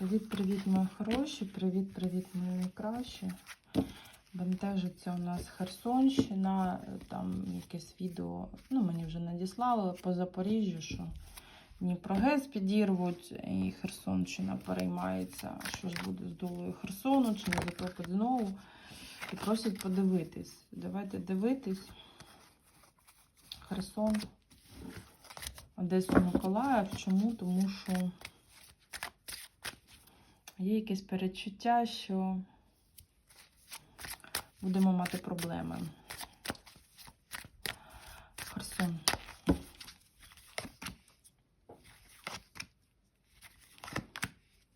Привіт-привіт, мої хороші, привіт-привіт, мої найкращі. Бентежиться у нас Херсонщина, там якесь відео, ну мені вже надіслали по Запоріжжю, що Дніпрогес підірвуть, і Херсонщина переймається, що ж буде з долою Херсону, чи не затопить знову. І просять подивитись. Давайте дивитись. Херсон, Одесу Миколаїв. Чому? Тому що є якесь передчуття, що будемо мати проблеми. Херсон.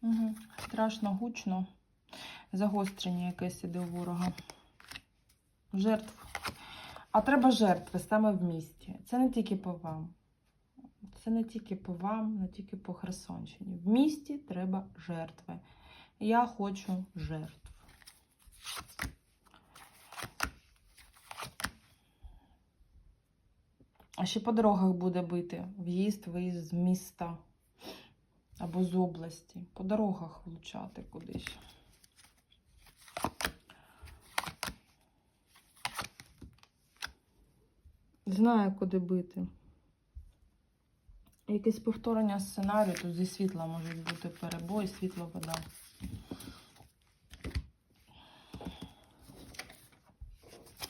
Угу. Страшно, гучно. Загострення якесь іде у ворога. Жертв. А треба жертви саме в місті. Це не тільки по вам. Це не тільки по вам, не тільки по Херсонщині. В місті треба жертви. Я хочу жертв. А ще по дорогах буде бити. В'їзд, виїзд з міста або з області. По дорогах влучати кудись. Знаю, куди бити. Якесь повторення сценарію, тут зі світла можуть бути перебої, світло вода.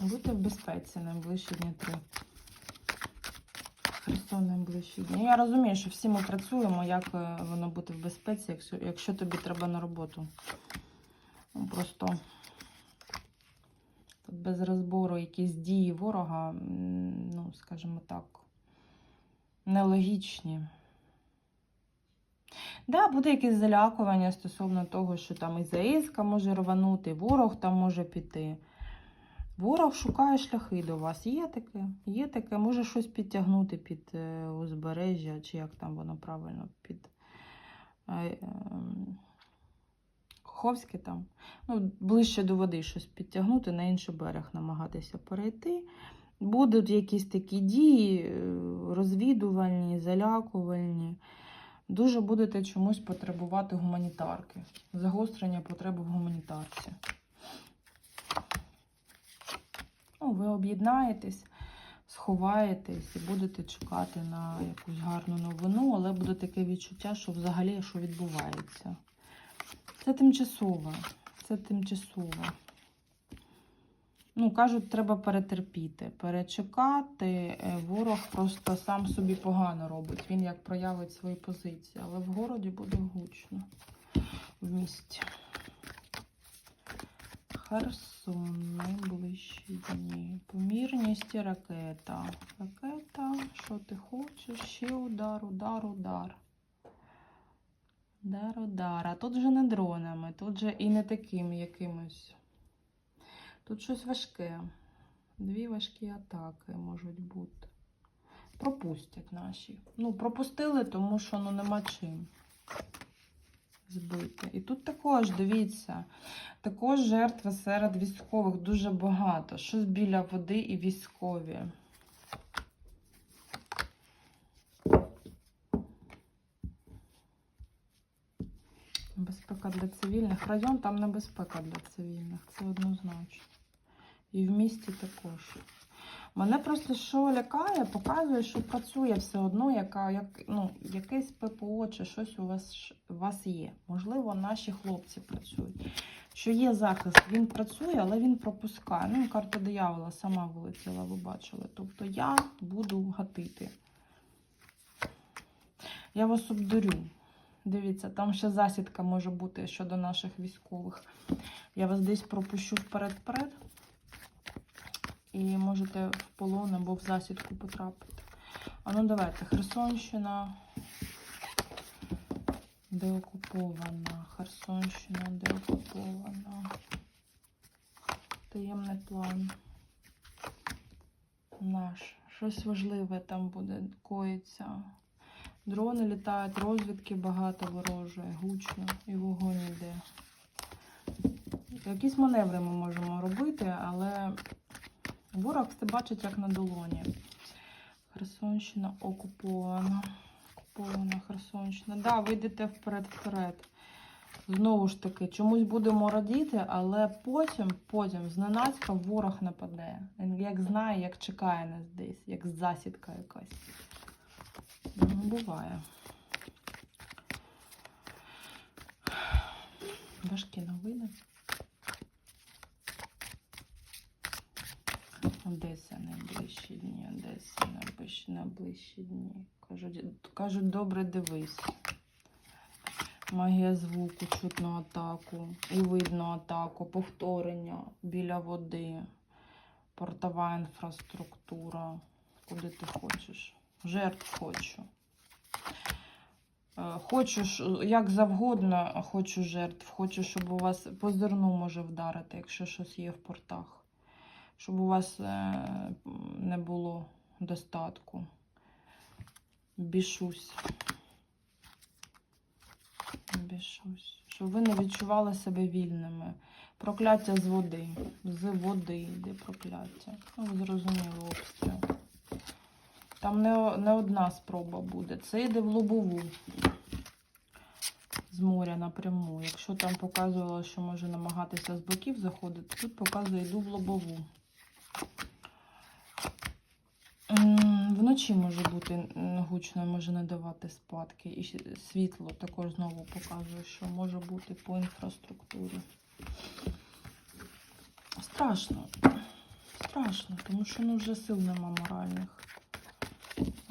Будьте в безпеці найближчі дні три. Херсон найближчі дні. Я розумію, що всі ми працюємо, як е, воно бути в безпеці, якщо, якщо тобі треба на роботу. Ну, Просто без розбору якісь дії ворога, ну, скажімо так, нелогічні. Да, буде якесь залякування стосовно того, що там і ЗСК може рванути, ворог там може піти. Ворог шукає шляхи до вас. Є таке, є таке, може щось підтягнути під е, узбережжя, чи як там воно правильно, під е, ем, Каховське там. Ну, ближче до води щось підтягнути, на інший берег намагатися перейти. Будуть якісь такі дії, е, розвідувальні, залякувальні. Дуже будете чомусь потребувати гуманітарки. Загострення потреби в гуманітарці. Ну, ви об'єднаєтесь, сховаєтесь і будете чекати на якусь гарну новину, але буде таке відчуття, що взагалі що відбувається. Це тимчасово. Це тимчасово. Ну, кажуть, треба перетерпіти, перечекати. Е, Ворог просто сам собі погано робить. Він як проявить свої позиції, але в городі буде гучно в місті. Херсон, найближчі дні. Помірність і ракета. Ракета, що ти хочеш? Ще удар, удар, удар. Удар, удар. А тут же не дронами, тут же і не таким якимось. Тут щось важке. Дві важкі атаки можуть бути. Пропустять наші. Ну, пропустили, тому що ну, нема чим збити. І тут також, дивіться, також жертви серед військових дуже багато. Щось біля води і військові. Безпека для цивільних. Район там небезпека для цивільних, це однозначно. І в місті також. Мене просто що лякає, показує, що працює все одно, яка, як, ну, якесь ППО чи щось у вас, у вас є. Можливо, наші хлопці працюють. Що є захист, він працює, але він пропускає. Ну, карта диявола сама вилетіла, ви бачили. Тобто я буду гатити. Я вас обдурю. Дивіться, там ще засідка може бути щодо наших військових. Я вас десь пропущу вперед-вперед. І можете в полон або в засідку потрапити. А ну давайте, Херсонщина. Де окупована? Херсонщина, де окупована. Таємний план. Наш. Щось важливе там буде коїться. Дрони літають, розвідки багато ворожої, гучно і вогонь йде. Якісь маневри ми можемо робити, але ворог це бачить як на долоні. Херсонщина окупована. Окупована Херсонщина. Да, ви йдете вперед-вперед. Знову ж таки, чомусь будемо радіти, але потім, потім зненацька ворог нападе. Він як знає, як чекає нас десь, як засідка якась. Ну, буває. Важкі новини. Одеса найближчі дні, Одеса найближчі, дні. Кажуть, кажуть, добре дивись. Магія звуку, чутно атаку, і видно атаку, повторення біля води, портова інфраструктура. Куди ти хочеш? Жертв хочу. Е, Хочу, як завгодно, хочу жертв. Хочу, щоб у вас по зерну може вдарити, якщо щось є в портах. Щоб у вас е, не було достатку. Бішусь. Бішусь. Щоб ви не відчували себе вільними. Прокляття з води. З води йде прокляття. Ну, ви зрозуміли обстріл. Там не, не одна спроба буде. Це йде в лобову. З моря напряму. Якщо там показувало, що може намагатися з боків заходити, тут показує йду в лобову. Вночі може бути гучно, може не давати спадки. І світло також знову показує, що може бути по інфраструктурі. Страшно. Страшно, тому що ну, вже сил нема моральних.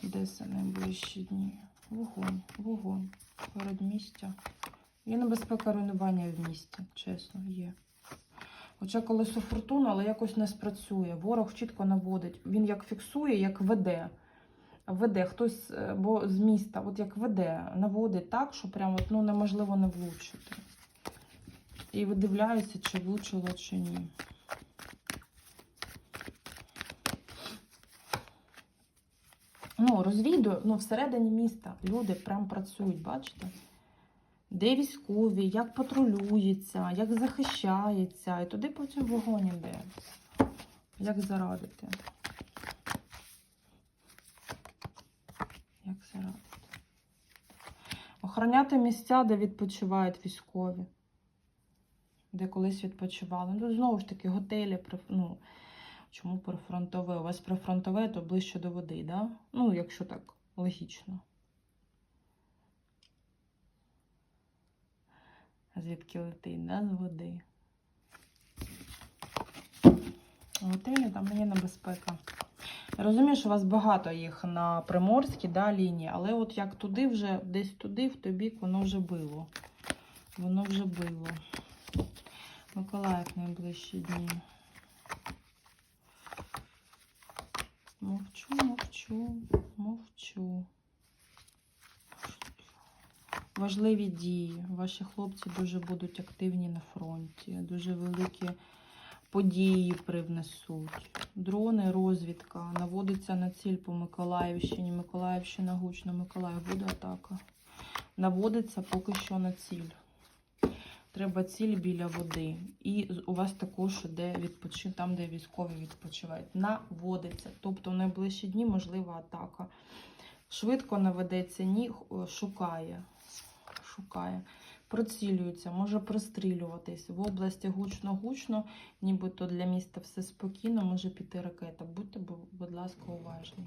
Одеса найближчі дні. Вогонь, вогонь. Передмістя. Є небезпека руйнування в місті, чесно, є. Хоча колесо фортуна, але якось не спрацює. Ворог чітко наводить. Він як фіксує, як веде. Веде хтось, е, бо з міста, от як веде, наводить так, що прямо от, ну, неможливо не влучити. І видивляються, чи влучило, чи ні. Ну, розвідую, ну, всередині міста люди прям працюють, бачите? Де військові, як патрулюється, як захищається, і туди потім вогонь іде. Як зарадити? Як зарадити? Охороняти місця, де відпочивають військові, де колись відпочивали. Ну, знову ж таки, готелі, ну, чому прифронтове? У вас прифронтове, то ближче до води, да? Ну, якщо так логічно. Звідки летить, да, з води. Готелі там є небезпека. Розумію, що у вас багато їх на Приморській да, лінії, але от як туди вже, десь туди, в той бік, воно вже било. Воно вже било. Миколаїв найближчі дні. Мовчу, мовчу, мовчу. Важливі дії. Ваші хлопці дуже будуть активні на фронті, дуже великі події привнесуть. Дрони, розвідка. Наводиться на ціль по Миколаївщині. Миколаївщина гучно, Миколаїв буде атака. Наводиться поки що на ціль. Треба ціль біля води. І у вас також іде відпочин, там, де військові відпочивають. Наводиться. Тобто в найближчі дні можлива атака. Швидко наведеться, ні, х- шукає. Шукає. Процілюється, може пристрілюватись. В області гучно-гучно, нібито для міста все спокійно, може піти ракета. Будьте, бу- будь ласка, уважні.